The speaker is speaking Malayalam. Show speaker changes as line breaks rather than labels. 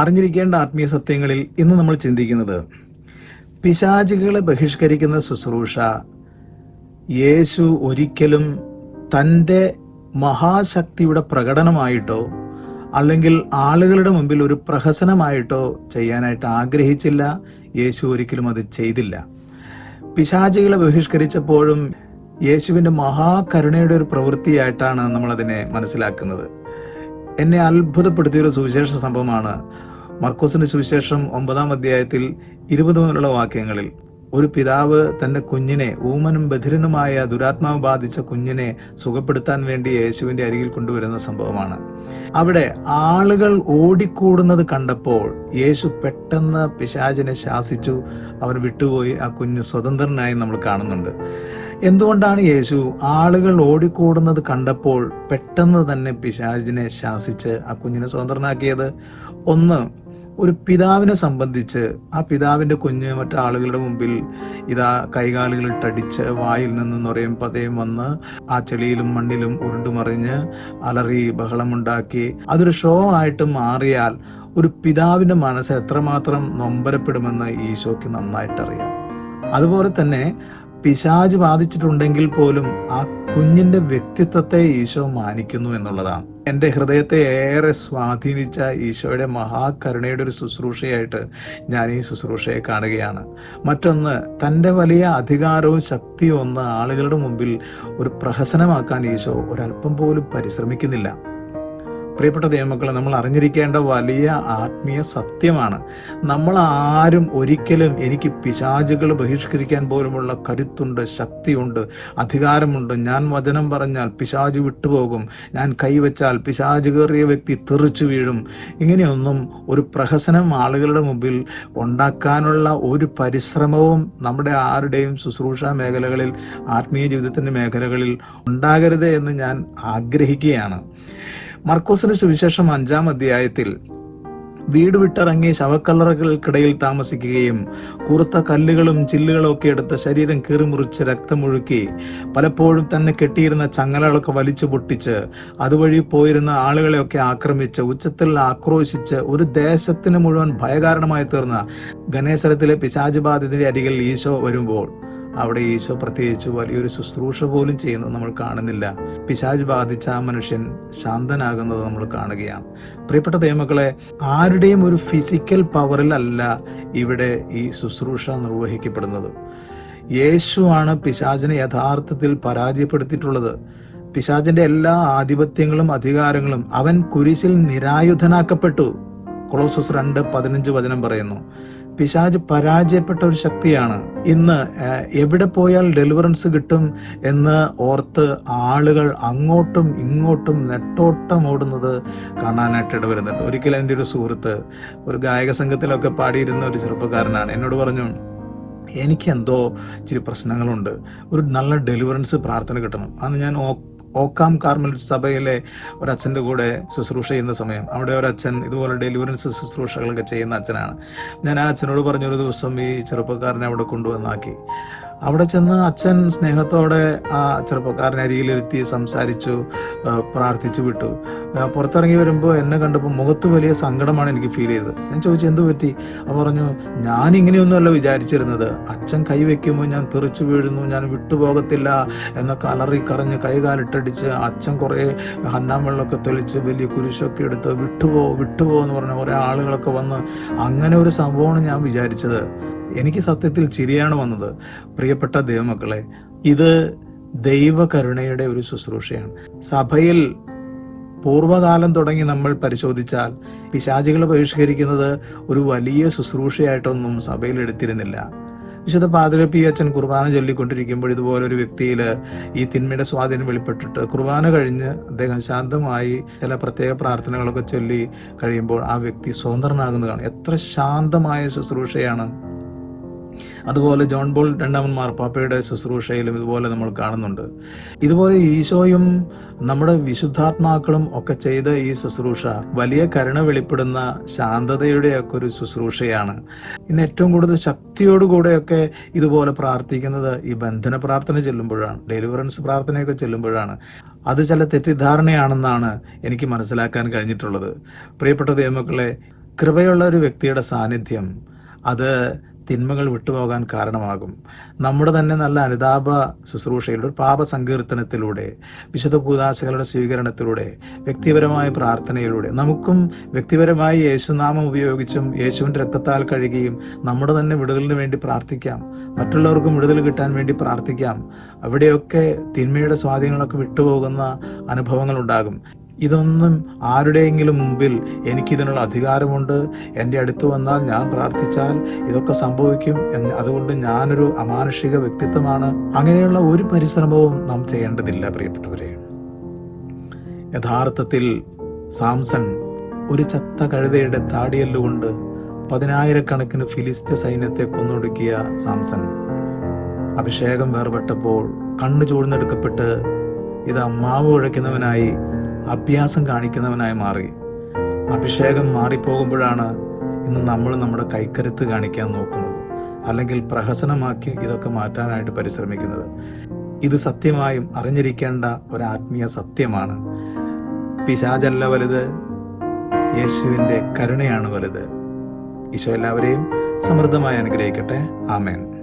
അറിഞ്ഞിരിക്കേണ്ട ആത്മീയ സത്യങ്ങളിൽ ഇന്ന് നമ്മൾ ചിന്തിക്കുന്നത് പിശാചികളെ ബഹിഷ്കരിക്കുന്ന ശുശ്രൂഷ യേശു ഒരിക്കലും തന്റെ മഹാശക്തിയുടെ പ്രകടനമായിട്ടോ അല്ലെങ്കിൽ ആളുകളുടെ മുമ്പിൽ ഒരു പ്രഹസനമായിട്ടോ ചെയ്യാനായിട്ട് ആഗ്രഹിച്ചില്ല. യേശു ഒരിക്കലും അത് ചെയ്തില്ല. പിശാചികളെ ബഹിഷ്കരിച്ചപ്പോഴും യേശുവിന്റെ മഹാകരുണയുടെ ഒരു പ്രവൃത്തിയായിട്ടാണ് നമ്മളതിനെ മനസ്സിലാക്കുന്നത്. എന്നെ അത്ഭുതപ്പെടുത്തിയൊരു സുവിശേഷ സംഭവമാണ് മർക്കോസിന്റെ സുവിശേഷം ഒമ്പതാം അധ്യായത്തിൽ ഇരുപത് മുതലുള്ള വാക്യങ്ങളിൽ ഒരു പിതാവ് തന്റെ കുഞ്ഞിനെ ഊമനും ബധിരനുമായ ദുരാത്മാവ് ബാധിച്ച കുഞ്ഞിനെ സുഖപ്പെടുത്താൻ വേണ്ടി യേശുവിന്റെ അരികിൽ കൊണ്ടുവരുന്ന സംഭവമാണ്. അവിടെ ആളുകൾ ഓടിക്കൂടുന്നത് കണ്ടപ്പോൾ യേശു പെട്ടെന്ന് പിശാചിനെ ശാസിച്ചു. അവൻ വിട്ടുപോയി. ആ കുഞ്ഞ് സ്വതന്ത്രനായി നമ്മൾ കാണുന്നുണ്ട്. എന്തുകൊണ്ടാണ് യേശു ആളുകൾ ഓടിക്കൂടുന്നത് കണ്ടപ്പോൾ പെട്ടെന്ന് തന്നെ പിശാചിനെ ശാസിച്ച് ആ കുഞ്ഞിനെ സ്വതന്ത്രനാക്കിയത്? ഒന്ന് ഒരു പിതാവിനെ സംബന്ധിച്ച് ആ പിതാവിന്റെ കുഞ്ഞ് മറ്റാളുകളുടെ മുമ്പിൽ ഇതാ കൈകാലുകളിട്ടടിച്ച് വായിൽ നിന്ന് നിറയും പതയും വന്ന് ആ ചെളിയിലും മണ്ണിലും ഉരുണ്ടുമറിഞ്ഞ് അലറി ബഹളമുണ്ടാക്കി. അതൊരു ഷോ ആയിട്ട് മാറിയാൽ ഒരു പിതാവിന്റെ മനസ്സ് എത്രമാത്രം നൊമ്പരപ്പെടുമെന്ന് ഈശോയ്ക്ക് നന്നായിട്ടറിയാം. അതുപോലെ തന്നെ പിശാജ് ബാധിച്ചിട്ടുണ്ടെങ്കിൽ പോലും ആ കുഞ്ഞിന്റെ വ്യക്തിത്വത്തെ ഈശോ മാനിക്കുന്നു എന്നുള്ളതാണ്. എന്റെ ഹൃദയത്തെ ഏറെ സ്വാധീനിച്ച ഈശോയുടെ മഹാകരുണയുടെ ഒരു ശുശ്രൂഷയായിട്ട് ഞാൻ ഈ ശുശ്രൂഷയെ കാണുകയാണ്. മറ്റൊന്ന് തന്റെ വലിയ അധികാരവും ശക്തിയും ഒന്ന് ആളുകളുടെ മുമ്പിൽ ഒരു പ്രഹസനമാക്കാൻ ഈശോ ഒരല്പം പോലും പരിശ്രമിക്കുന്നില്ല. പ്രിയപ്പെട്ട ദൈവമക്കളെ നമ്മൾ അറിഞ്ഞിരിക്കേണ്ട വലിയ ആത്മീയ സത്യമാണ്. നമ്മൾ ആരും ഒരിക്കലും എനിക്ക് പിശാചുകൾ ബഹിഷ്കരിക്കാൻ പോലുമുള്ള കരുത്തുണ്ട് ശക്തിയുണ്ട് അധികാരമുണ്ട്. ഞാൻ വചനം പറഞ്ഞാൽ പിശാജ് വിട്ടുപോകും. ഞാൻ കൈവച്ചാൽ പിശാചു കയറിയ വ്യക്തി തെറിച്ചു വീഴും. ഇങ്ങനെയൊന്നും ഒരു പ്രഹസനം ആളുകളുടെ മുമ്പിൽ ഉണ്ടാക്കാനുള്ള ഒരു പരിശ്രമവും നമ്മുടെ ആരുടെയും ശുശ്രൂഷ മേഖലകളിൽ ആത്മീയ ജീവിതത്തിന്റെ മേഖലകളിൽ ഉണ്ടാകരുത് എന്ന് ഞാൻ ആഗ്രഹിക്കുകയാണ്. മർക്കോസിന് സുവിശേഷം അഞ്ചാം അധ്യായത്തിൽ വീട് വിട്ടിറങ്ങി ശവക്കല്ലറകൾക്കിടയിൽ താമസിക്കുകയും കുറുത്ത കല്ലുകളും ചില്ലുകളും ഒക്കെ എടുത്ത് ശരീരം കീറിമുറിച്ച് രക്തമൊഴുക്കി പലപ്പോഴും തന്നെ കെട്ടിയിരുന്ന ചങ്ങലകളൊക്കെ വലിച്ചു പൊട്ടിച്ച് അതുവഴി പോയിരുന്ന ആളുകളെയൊക്കെ ആക്രമിച്ച് ഉച്ചത്തിൽ ആക്രോശിച്ച് ഒരു ദേശത്തിന് മുഴുവൻ ഭയകാരണമായി തീർന്ന ഗണേശ്വരത്തിലെ പിശാചുബാധിതന്റെ അരികിൽ ഈശോ വരുമ്പോൾ അവിടെ ഈശോ പ്രത്യേകിച്ച് വലിയൊരു ശുശ്രൂഷ പോലും ചെയ്യുന്നത് നമ്മൾ കാണുന്നില്ല. പിശാജ് ബാധിച്ച ആ മനുഷ്യൻ ശാന്തനാകുന്നത് നമ്മൾ കാണുകയാണ്. പ്രിയപ്പെട്ട ദൈവമക്കളെ ആരുടെയും ഒരു ഫിസിക്കൽ പവറിൽ അല്ല ഇവിടെ ഈ ശുശ്രൂഷ നിർവഹിക്കപ്പെടുന്നത്. യേശുവാണ് പിശാചിനെ യഥാർത്ഥത്തിൽ പരാജയപ്പെടുത്തിയിട്ടുള്ളത്. പിശാചിന്റെ എല്ലാ ആധിപത്യങ്ങളും അധികാരങ്ങളും അവൻ കുരിശിൽ നിരായുധനാക്കപ്പെട്ടു. കൊളോസസ് രണ്ട് പതിനഞ്ച് വചനം പറയുന്നു. പിശാജ് പരാജയപ്പെട്ട ഒരു ശക്തിയാണ്. ഇന്ന് എവിടെ പോയാൽ ഡെലിവറൻസ് കിട്ടും എന്ന് ഓർത്ത് ആളുകൾ അങ്ങോട്ടും ഇങ്ങോട്ടും നെട്ടോട്ടം ഓടുന്നത് കാണാനായിട്ട് ഇടവരുന്നുണ്ട്. ഒരിക്കലും എന്റെ ഒരു സുഹൃത്ത് ഒരു ഗായക സംഘത്തിലൊക്കെ പാടിയിരുന്ന ഒരു ചെറുപ്പക്കാരനാണ്. എന്നോട് പറഞ്ഞു എനിക്ക് എന്തോ ഇച്ചിരി പ്രശ്നങ്ങളുണ്ട്. ഒരു നല്ല ഡെലിവറൻസ് പ്രാർത്ഥന കിട്ടണം. അന്ന് ഞാൻ ഓക്കാം കാർമൽ സഭയിലെ ഒരച്ഛന്റെ കൂടെ ശുശ്രൂഷ ചെയ്യുന്ന സമയം. അവിടെ ഒരച്ഛൻ ഇതുപോലെ ഡെലിവറൻസ് ശുശ്രൂഷകളൊക്കെ ചെയ്യുന്ന അച്ഛനാണ്. ഞാൻ ആ അച്ഛനോട് പറഞ്ഞൊരു ദിവസം ഈ ചെറുപ്പക്കാരനെ അവിടെ കൊണ്ടുവന്നാക്കി. അവിടെ ചെന്ന് അച്ഛൻ സ്നേഹത്തോടെ ആ ചെറുപ്പക്കാരനെ അരികിലിരുത്തി സംസാരിച്ചു പ്രാർത്ഥിച്ചു വിട്ടു. പുറത്തിറങ്ങി വരുമ്പോൾ എന്നെ കണ്ടപ്പോൾ മുഖത്ത് വലിയ സങ്കടമാണ് എനിക്ക് ഫീൽ ചെയ്തത്. ഞാൻ ചോദിച്ചു എന്ത് പറ്റി? അപ്പോൾ പറഞ്ഞു ഞാൻ ഇങ്ങനെയൊന്നുമല്ല വിചാരിച്ചിരുന്നത്. അച്ഛൻ കൈ വയ്ക്കുമ്പോൾ ഞാൻ തെറിച്ചു വീഴുന്നു ഞാൻ വിട്ടുപോകത്തില്ല എന്നൊക്കെ അലറി കറഞ്ഞ് കൈകാലിട്ടടിച്ച് അച്ഛൻ കുറേ ഹന്നാം വെള്ളമൊക്കെ തെളിച്ച് വലിയ കുരിശൊക്കെ എടുത്ത് വിട്ടുപോ വിട്ടുപോ എന്ന് പറഞ്ഞ കുറേ ആളുകളൊക്കെ വന്ന് അങ്ങനെ ഒരു സംഭവമാണ് ഞാൻ വിചാരിച്ചത്. എനിക്ക് സത്യത്തിൽ ചിരിയാണ് വന്നത്. പ്രിയപ്പെട്ട ദൈവമക്കളെ ഇത് ദൈവകരുണയുടെ ഒരു ശുശ്രൂഷയാണ്. സഭയിൽ പൂർവകാലം തുടങ്ങി നമ്മൾ പരിശോധിച്ചാൽ പിശാചികൾ ബഹിഷ്കരിക്കുന്നത് ഒരു വലിയ ശുശ്രൂഷയായിട്ടൊന്നും സഭയിൽ എടുത്തിരുന്നില്ല. വിശുദ്ധ പാതിരപ്പി അച്ഛൻ കുർബാന ചൊല്ലിക്കൊണ്ടിരിക്കുമ്പോൾ ഇതുപോലെ ഒരു വ്യക്തിയിൽ ഈ തിന്മയുടെ സ്വാധീനം വെളിപ്പെട്ടിട്ട് കുർബാന കഴിഞ്ഞ് അദ്ദേഹം ശാന്തമായി ചില പ്രത്യേക പ്രാർത്ഥനകളൊക്കെ ചൊല്ലി കഴിയുമ്പോൾ ആ വ്യക്തി സ്വതന്ത്രനാകുന്നതാണ്. എത്ര ശാന്തമായ ശുശ്രൂഷയാണ്. അതുപോലെ ജോൺ ബോൾ രണ്ടാമൻ മാർപ്പാപ്പയുടെ ശുശ്രൂഷയിലും ഇതുപോലെ നമ്മൾ കാണുന്നുണ്ട്. ഇതുപോലെ ഈശോയും നമ്മുടെ വിശുദ്ധാത്മാക്കളും ഒക്കെ ചെയ്ത ഈ ശുശ്രൂഷ വലിയ കരുണ വെളിപ്പെടുന്ന ശാന്തതയുടെയൊക്കെ ഒരു ശുശ്രൂഷയാണ്. ഇന്ന് ഏറ്റവും കൂടുതൽ ശക്തിയോടുകൂടെയൊക്കെ ഇതുപോലെ പ്രാർത്ഥിക്കുന്നത് ഈ ബന്ധന പ്രാർത്ഥന ചെല്ലുമ്പോഴാണ് ഡെലിവറൻസ് പ്രാർത്ഥനയൊക്കെ ചെല്ലുമ്പോഴാണ്. അത് ചില തെറ്റിദ്ധാരണയാണെന്നാണ് എനിക്ക് മനസ്സിലാക്കാൻ കഴിഞ്ഞിട്ടുള്ളത്. പ്രിയപ്പെട്ട ദൈവമക്കളെ കൃപയുള്ള ഒരു വ്യക്തിയുടെ സാന്നിധ്യം അത് തിന്മകൾ വിട്ടുപോകാൻ കാരണമാകും. നമ്മുടെ തന്നെ നല്ല അനുതാപ ശുശ്രൂഷയിലൂടെ പാപ സങ്കീർത്തനത്തിലൂടെ വിശുദ്ധ കൂതാശകളുടെ സ്വീകരണത്തിലൂടെ വ്യക്തിപരമായ പ്രാർത്ഥനയിലൂടെ നമുക്കും വ്യക്തിപരമായി യേശുനാമം ഉപയോഗിച്ചും യേശുവിന്റെ രക്തത്താൽ കഴുകിയും നമ്മുടെ തന്നെ വിടുതലിന് വേണ്ടി പ്രാർത്ഥിക്കാം. മറ്റുള്ളവർക്കും വിടുതൽ കിട്ടാൻ വേണ്ടി പ്രാർത്ഥിക്കാം. അവിടെയൊക്കെ തിന്മയുടെ സ്വാധീനങ്ങളൊക്കെ വിട്ടുപോകുന്ന അനുഭവങ്ങൾ ഉണ്ടാകും. ഇതൊന്നും ആരുടെയെങ്കിലും മുമ്പിൽ എനിക്കിതിനുള്ള അധികാരമുണ്ട്. എന്റെ അടുത്ത് വന്നാൽ ഞാൻ പ്രാർത്ഥിച്ചാൽ ഇതൊക്കെ സംഭവിക്കും എന്ന് അതുകൊണ്ട് ഞാനൊരു അമാനുഷിക വ്യക്തിത്വമാണ്. അങ്ങനെയുള്ള ഒരു പരിശ്രമവും നാം ചെയ്യേണ്ടതില്ല പ്രിയപ്പെട്ടവരെ. യഥാർത്ഥത്തിൽ സാംസൺ ഒരു ചത്ത കഴുതയുടെ താടിയല്ലുകൊണ്ട് പതിനായിരക്കണക്കിന് ഫിലിസ്ത്യ സൈന്യത്തെ കൊന്നൊടുക്കിയ സാംസൺ. അഭിഷേകം വേർപെട്ടപ്പോൾ കണ്ണു ചൂഴ്ന്നെടുക്കപ്പെട്ട് ഇത് അമ്മാവ് കുഴയ്ക്കുന്നവനായി അഭ്യാസം കാണിക്കുന്നവനായി മാറി. അഭിഷേകം മാറിപ്പോകുമ്പോഴാണ് ഇന്ന് നമ്മൾ നമ്മുടെ കൈക്കരുത്ത് കാണിക്കാൻ നോക്കുന്നത്. അല്ലെങ്കിൽ പ്രഹസനമാക്കി ഇതൊക്കെ മാറ്റാനായിട്ട് പരിശ്രമിക്കുന്നത്. ഇത് സത്യമായും അറിഞ്ഞിരിക്കേണ്ട ഒരു ആത്മീയ സത്യമാണ്. പിശാചല്ല വലുത് യേശുവിന്റെ കരുണയാണ് വലുത്. ഈശോ എല്ലാവരെയും സമൃദ്ധമായി അനുഗ്രഹിക്കട്ടെ. ആമേൻ.